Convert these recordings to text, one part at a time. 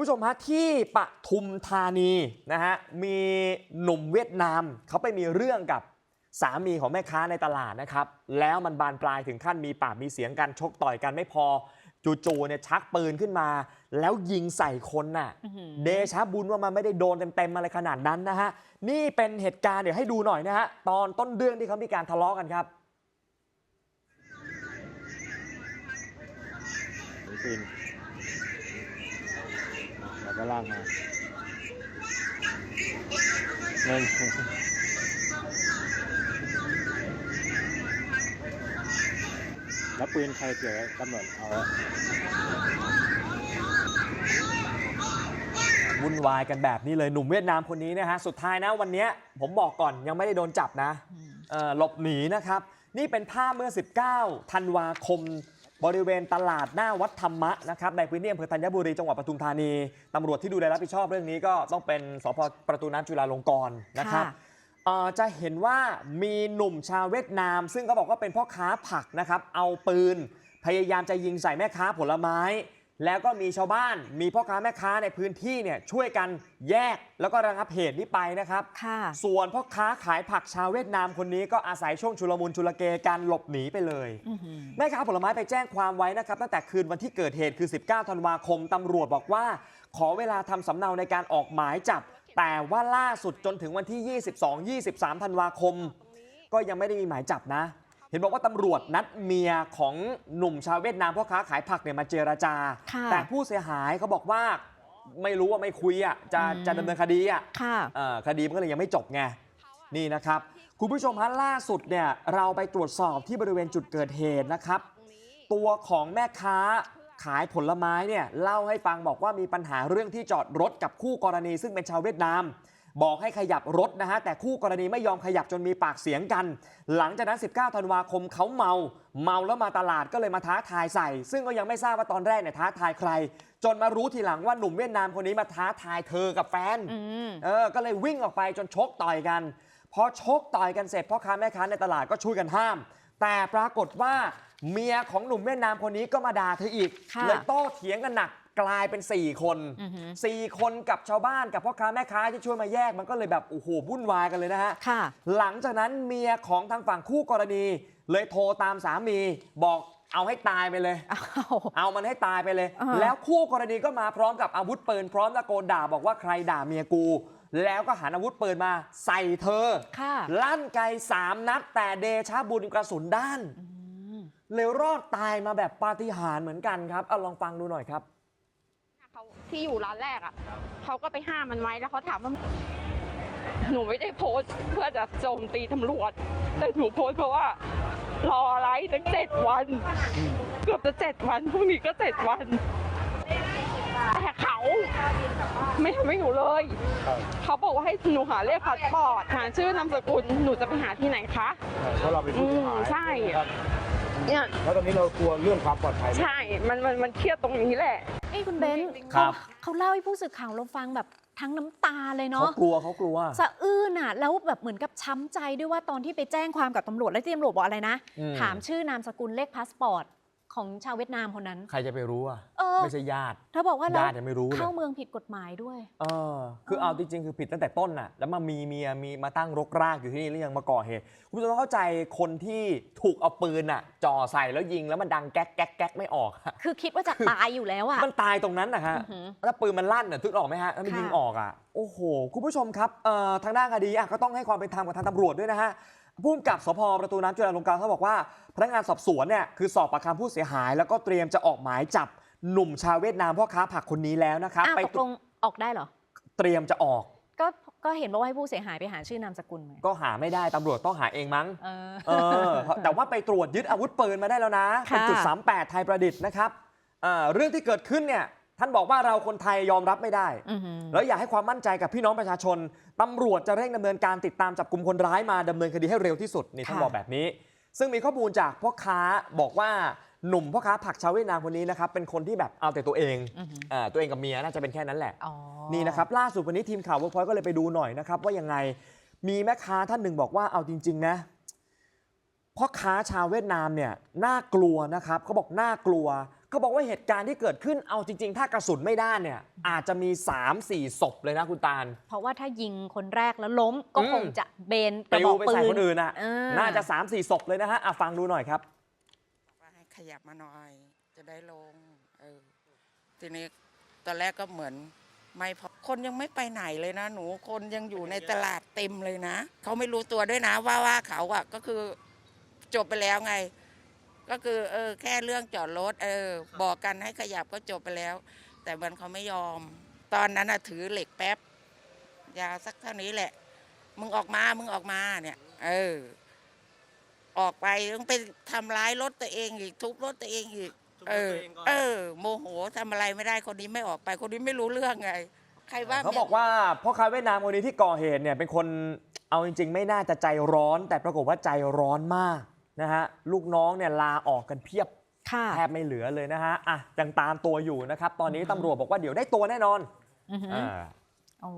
ผู้ชมฮะที่ปทุมธานีนะฮะมีหนุ่มเวียดนามเขาไปมีเรื่องกับสามีของแม่ค้าในตลาดนะครับ แล้วมันบานปลายถึงขั้นมีปากมีเสียงกันชกต่อยกันไม่พอ จู่ๆเนี่ยชักปืนขึ้นมา แล้วยิงใส่คนน่ะอื้อหือเดชะบุญว่ามันไม่ได้โดนเต็มๆอะไรขนาดนั้นนะฮะ นี่เป็นเหตุการณ์เดี๋ยวให้ดูหน่อยนะฮะ ตอนต้นเรื่องที่เขามีการทะเลาะกันครับถือปืน แล้วก็ลากมาเงินแล้วปืนใครเกี่ยวกับตำรวจเอาอะวุ่นวายกันแบบนี้เลยหนุ่มเวียดนามคนนี้นะฮะ สุดท้ายนะวันเนี้ยผมบอกก่อนยังไม่ได้โดนจับนะเอ่อหลบหนีนะครับ นี่เป็นภาพเมื่อ 19 ธันวาคม บริเวณตลาดหน้าวัดธรรมะนะครับในพื้นที่อำเภอธัญบุรีจังหวัดปทุมธานีตำรวจที่ดูแลรับผิดชอบเรื่องนี้ก็ต้องเป็นสพประตูน้ำจุฬาลงกรณ์นะครับค่ะเอ่อจะเห็นว่ามีหนุ่มชาวเวียดนาม ซึ่งเขาบอกว่าเป็นพ่อค้าผักนะครับเอาปืน พยายามจะยิงใส่แม่ค้าผลไม้ แล้วก็มีชาวบ้าน มีพ่อค้าแม่ค้าในพื้นที่เนี่ยช่วยกันแยกแล้วก็ระงับเหตุนี้ไปนะครับ ค่ะ ส่วนพ่อค้าขายผักชาวเวียดนามคนนี้ก็อาศัยช่วงชุลมุนชุลเกการหลบหนีไปเลย อื้อหือ แม่ค้าผลไม้ไปแจ้งความไว้นะครับ ตั้งแต่คืนวันที่เกิดเหตุคือ 19 ธันวาคมตำรวจบอกว่า ขอเวลาทำสำเนาในการออกหมายจับ แต่ว่าล่าสุดจนถึงวันที่ 22 23 ธันวาคม ก็ยังไม่ได้มีหมายจับนะ เห็นบอกว่าตำรวจนัดเมียของหนุ่มชาวเวียดนามพ่อค้าขายผักเนี่ยมาเจรจาค่ะแต่ผู้เสียหายเขาบอกว่าไม่รู้ว่าไม่คุยอะจะอืมจะดำเนินคดีอะค่ะเอ่อคดีมันก็เลยยังไม่จบไงนี่นะครับ คุณผู้ชมฮะล่าสุดเนี่ยเราไปตรวจสอบที่บริเวณจุดเกิดเหตุนะครับ ตัวของแม่ค้าขายผลไม้เนี่ยเล่าให้ฟังบอกว่ามีปัญหาเรื่องที่จอดรถกับคู่กรณีซึ่งเป็นชาวเวียดนาม บอกให้ขยับรถนะฮะแต่คู่กรณีไม่ยอมขยับจนมีปากเสียงกัน หลังจากนั้น 19 ธันวาคมเขาเมา เมาแล้วมาตลาดก็เลยมาท้าทายใส่ ซึ่งก็ยังไม่ทราบว่าตอนแรกเนี่ยท้าทายใคร จนมารู้ทีหลังว่าหนุ่มเวียดนามคนนี้มาท้าทายเธอกับแฟนอืมเออก็เลยวิ่งออกไปจนชกต่อยกันพอชกต่อยกันเสร็จพ่อค้าแม่ค้าในตลาดก็ช่วยกันห้าม แต่ปรากฏว่าเมียของหนุ่มเวียดนามคนนี้ก็มาด่าเธออีกค่ะเลยโต้เถียงกันหนัก กลายเป็น 4 คน อือหือ4คนกับชาวบ้านกับพ่อค้าแม่ค้าที่ช่วยมาแยกมันก็เลยแบบโอ้โหวุ่นวายกันเลยนะฮะ ค่ะ หลังจากนั้นเมียของทางฝั่งคู่กรณี เลยโทรตามสามีบอกเอาให้ตายไปเลย อ้าว เอามันให้ตายไปเลย อ่าแล้วคู่กรณีก็มาพร้อมกับอาวุธปืนพร้อมตะโกนด่าบอกว่าใครด่าเมียกู แล้วก็หันอาวุธปืนมาใส่เธอ ค่ะลั่นไกสามนัดแต่เดชาบุญกระสุนด้าน อืม เลยรอดตายมาแบบปาฏิหาริย์เหมือนกันครับ เอาลองฟังดูหน่อยครับ เขาที่อยู่ร้านแรกอะเขาก็ไปห้ามมันไว้แล้วเขาถามว่าหนูไม่ได้โพสต์เพื่อจะโจมตีตำรวจ แต่หนูโพสต์เพราะว่า รออะไรตั้งเจ็ดวัน เกือบจะเจ็ดวันพรุ่งนี้ก็เจ็ดวัน แต่เขาไม่ทำให้หนูเลย เขาบอกว่าให้หนูหาเลขพาสปอร์ตหาชื่อนามสกุลหนูจะไปหาที่ไหนคะเพราะเราเป็นผู้เสียหายอืมใช่ครับ เนี่ยแล้วตอนนี้เรากลัวเรื่องความปลอดภัยไหมใช่ มันมันมันเครียดตรงนี้แหละ เอ้ยคุณเบนซ์ครัเขาบ เขาเล่าให้ผู้สื่อข่าวเราฟังแบบทั้งน้ำตาเลยเขาเนาะกลัวเขากลัว สะอื้นอะ แล้วแบบเหมือนกับช้ำใจด้วยว่าตอนที่ไปแจ้งความกับตำรวจแล้วที่ตำรวจบอกอะไรนะ อืม ถามชื่อนามสกุลเลขพาสปอร์ต ของชาวเวียดนามคนนั้น ใครจะไปรู้อะเออไม่ใช่ญาติ เธอบอกว่าเราญาติยังไม่รู้เลย เข้าเมืองผิดกฎหมายด้วย เออคือเออเอาจริงๆคือผิดตั้งแต่ต้นน่ะ แล้วมามีเมียมีมาตั้งรกรากอยู่ที่นี่แล้วยังมาก่อเหตุคุณผู้ชมต้องเข้าใจคนที่ถูกเอาปืนอะจ่อใส่แล้วยิงแล้วมันดังแก๊กแก๊กแก๊กไม่ออกอะคือคิดว่าจะตายอยู่แล้วอะมันตายตรงนั้นนะฮะ อื้อหือ แล้วปืนมันลั่นน่ะทึกออกไหมฮะแล้วมันค่ะ ยิงออกอะ โอ้โห คุณผู้ชมครับเอ่อทางด้านคดีอะก็ต้องให้ความเป็นธรรมกับทางตำรวจด้วยนะฮะ ผู้กำกับสพประตูน้ำจุฬาลงกรณ์เขาบอกว่า พนักงานสอบสวนเนี่ยคือสอบปากคำผู้เสียหาย แล้วก็เตรียมจะออกหมายจับหนุ่มชาวเวียดนามพ่อค้าผักคนนี้แล้วนะครับอ้าวไปตกลงออกได้เหรอ เตรียมจะออก ก็ก็เห็นบอกว่าให้ผู้เสียหายไปหาชื่อนามสกุลไงก็หาไม่ได้ตำรวจต้องหาเองมั้ง เออ เออแต่ว่าไปตรวจยึดอาวุธปืนมาได้แล้วนะ เป็นค่ะจุด38 ไทยประดิษฐ์นะครับเอ่อเรื่องที่เกิดขึ้นเนี่ย ท่านบอกว่าเราคนไทยยอมรับไม่ได้อื้อหือแล้วอยากให้ความมั่นใจกับพี่น้องประชาชนตำรวจจะเร่งดำเนินการติดตามจับกลุ่มคนร้ายมาดำเนินคดีให้เร็วที่สุดนี่ท่านค่ะบอกแบบนี้ ซึ่งมีข้อมูลจากพ่อค้าบอกว่าหนุ่มพ่อค้าผักชาวเวียดนามคนนี้นะครับเป็นคนที่แบบเอาแต่ตัวเองอื้อหือเอ่อตัวเองกับเมียน่าจะเป็นแค่นั้นแหละอ๋อนี่นะครับล่าสุดวันนี้ทีมข่าวเวิร์กพอยต์ก็เลยไปดูหน่อยนะครับว่ายังไงมีแม่ค้าท่านหนึ่งบอกว่าเอาจริง ๆ นะพ่อค้าชาวเวียดนามเนี่ยน่ากลัวนะครับเขาบอกน่ากลัว เขาบอกว่าเหตุการณ์ที่เกิดขึ้นเอาจริง ๆ ถ้ากระสุนไม่ด้านเนี่ยอาจจะมี 3-4ศพเลยนะคุณตาล เพราะว่าถ้ายิงคนแรกแล้วล้มก็อืมคงจะเบนกประบลิอวกไปปืใส่นคนอื่นอะอ่น่าจะ 3-4ศพเลยนะฮะอะฟังดูหน่อยครับว่าให้ขยับมาหน่อยจะได้ลงเออทีนี้ตอนแรกก็เหมือนไม่พอคนยังไม่ไปไหนเลยนะ หนูคนยังอยู่ในตลาดเต็มเลยนะเขาไม่รู้ตัวด้วยนะว่าว่าเขาอะก็คือจบไปแล้วไง ก็คือเออแค่เรื่องจอดรถเออบอกกันให้ขยับก็จบไปแล้ว แต่เหมือนเขาไม่ยอม ตอนนั้นอะถือเหล็กแป๊บยาวสักเท่านี้แหละ มึงออกมามึงออกมาเนี่ย เออ ออกไปต้องไปทำร้ายรถตัวเองอีกทุบรถตัวเองอีกเออ เออ โมโหทำอะไรไม่ได้คนนี้ไม่ออกไป คนนี้ไม่รู้เรื่องไง ใครว่าเขาบอกว่าพ่อค้าเวียดนามคนนี้ที่ก่อเหตุเนี่ยเป็นคนเอาจริง ๆ ไม่น่าจะใจร้อน แต่ปรากฏว่าใจร้อนมาก นะฮะลูกน้องเนี่ยลาออกกันเพียบค่ะแทบไม่เหลือเลยนะฮะอะยังตามตัวอยู่นะครับ ตอนนี้ตำรวจบอกว่าเดี๋ยวได้ตัวแน่นอนอือหืออ่าโอ้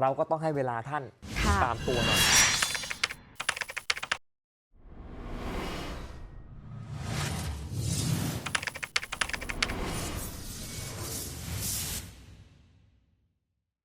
เราก็ต้องให้เวลาท่านค่ะตามตัวหน่อย